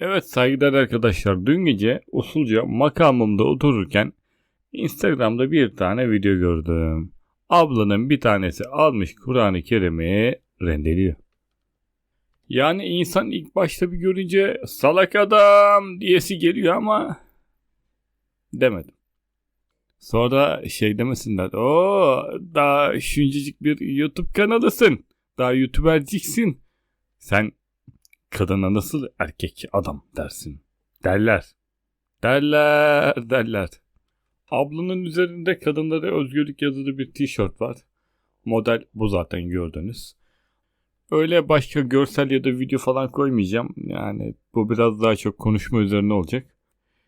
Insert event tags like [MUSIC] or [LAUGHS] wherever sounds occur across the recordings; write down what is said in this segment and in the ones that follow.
Evet saygıdeğer arkadaşlar dün gece usulca makamımda otururken Instagram'da bir tane video gördüm. Ablanın bir tanesi almış Kur'an-ı Kerim'i rendeliyor. Yani insan ilk başta bir görünce salak adam diyesi geliyor ama demedim. Sonra şey demesinler. O daha şuncacık bir YouTube kanalısın. Daha YouTuberciksin. Sen kadına nasıl erkek adam dersin. Derler. Derler derler. Ablanın üzerinde kadınlara özgürlük yazılı bir tişört var. Model bu zaten gördünüz. Öyle başka görsel ya da video falan koymayacağım. Yani bu biraz daha çok konuşma üzerine olacak.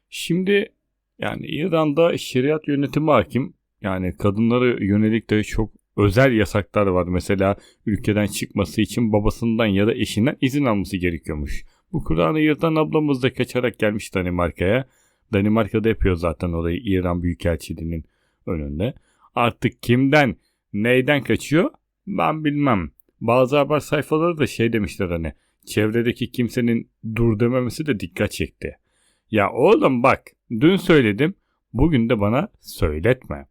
Şimdi yani İran'da şeriat yönetimi hakim. Yani kadınlara yönelik de çok özel yasaklar var. Mesela ülkeden çıkması için babasından ya da eşinden izin alması gerekiyormuş. Bu Kur'an'ı yırtan ablamız da kaçarak gelmiş Danimarka'ya. Danimarka'da yapıyor zaten orayı İran Büyükelçiliği'nin önünde. Artık kimden, neyden kaçıyor ben bilmem. Bazı haber sayfaları da şey demişler hani çevredeki kimsenin dur dememesi de dikkat çekti. Ya oğlum bak dün söyledim bugün de bana söyletme.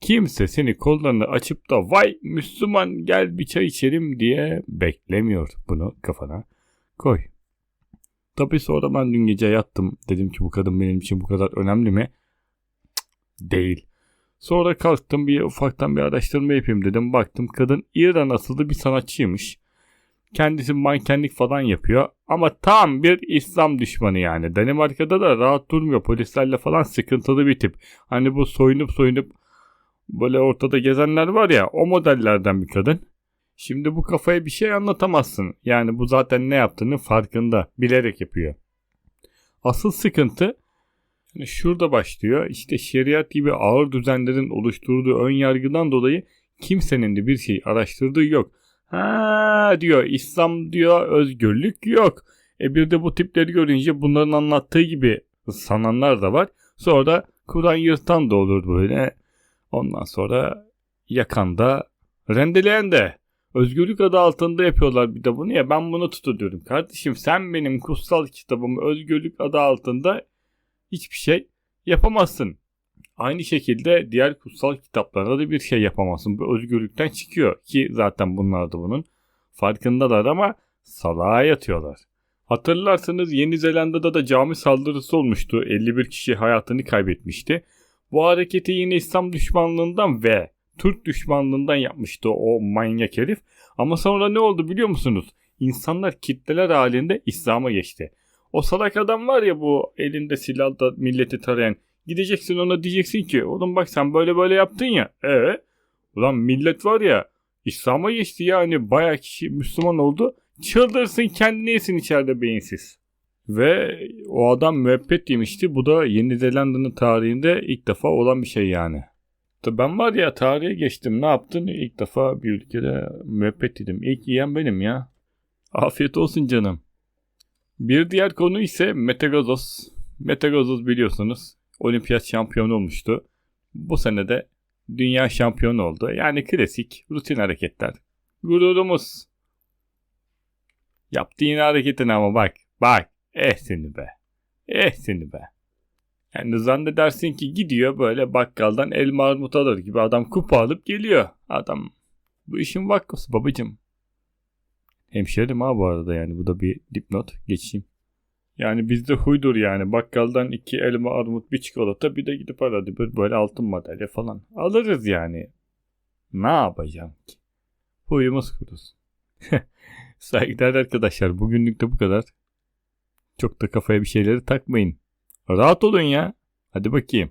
Kimse seni kollarını açıp da vay Müslüman gel bir çay içelim diye beklemiyor bunu kafana. Koy. Tabii sonra ben dün gece yattım. Dedim ki bu kadın benim için bu kadar önemli mi? Değil. Sonra kalktım bir ufaktan bir araştırma yapayım dedim. Baktım kadın İran asıllı bir sanatçıymış. Kendisi mankenlik falan yapıyor. Ama tam bir İslam düşmanı yani. Danimarka'da da rahat durmuyor. Polislerle falan sıkıntılı bir tip. Hani bu soyunup soyunup böyle ortada gezenler var ya o modellerden bir kadın. Şimdi bu kafaya bir şey anlatamazsın. Yani bu zaten ne yaptığını farkında. Bilerek yapıyor. Asıl sıkıntı yani şurada başlıyor. İşte şeriat gibi ağır düzenlerin oluşturduğu ön yargıdan dolayı kimsenin de bir şey araştırdığı yok. Ha diyor İslam diyor özgürlük yok. E bir de bu tipleri görünce bunların anlattığı gibi sananlar da var. Sonra da Kur'an yırtan da olur böyle. Ondan sonra yakanda rendeleyen de özgürlük adı altında yapıyorlar bir de bunu ya ben bunu tutuyorum. Kardeşim sen benim kutsal kitabımı özgürlük adı altında hiçbir şey yapamazsın. Aynı şekilde diğer kutsal kitaplarda da bir şey yapamazsın. Bu özgürlükten çıkıyor ki zaten bunlar da bunun farkındalar ama salağa yatıyorlar. Hatırlarsanız Yeni Zelanda'da da cami saldırısı olmuştu. 51 kişi hayatını kaybetmişti. Bu hareketi yine İslam düşmanlığından ve Türk düşmanlığından yapmıştı o manyak herif. Ama sonra ne oldu biliyor musunuz? İnsanlar kitleler halinde İslam'a geçti. O salak adam var ya bu elinde silahla milleti tarayan. Gideceksin ona diyeceksin ki oğlum bak sen böyle böyle yaptın ya. E ulan millet var ya İslam'a geçti yani baya kişi Müslüman oldu. Çıldırsın kendini yesin içeride beyinsiz. Ve o adam müebbet yemişti. Bu da Yeni Zelanda'nın tarihinde ilk defa olan bir şey yani. Ben var ya tarihe geçtim ne yaptın? İlk defa bir ülkede müebbet yedim. İlk yiyen benim ya. Afiyet olsun canım. Bir diğer konu ise. Mete Gazoz biliyorsunuz olimpiyat şampiyonu olmuştu. Bu sene de dünya şampiyonu oldu. Yani klasik rutin hareketler. Gururumuz. Yaptı yine ama bak. Bak. Eh seni be. Eh seni be. Yani zannedersin ki gidiyor böyle bakkaldan elma armut alır gibi adam kupa alıp geliyor. Adam bu işin vakıfsı babacım. Hemşerim ha bu arada yani bu da bir dipnot geçeyim. Yani bizde huydur yani bakkaldan iki elma armut bir çikolata bir de gidip aradı böyle altın madalya falan. Alırız yani. Ne yapacağım ki? Huyumuz kurusun. [LAUGHS] Saygıdeğer arkadaşlar bugünlük de bu kadar. Çok da kafaya bir şeyleri takmayın. Rahat olun ya. Hadi bakayım.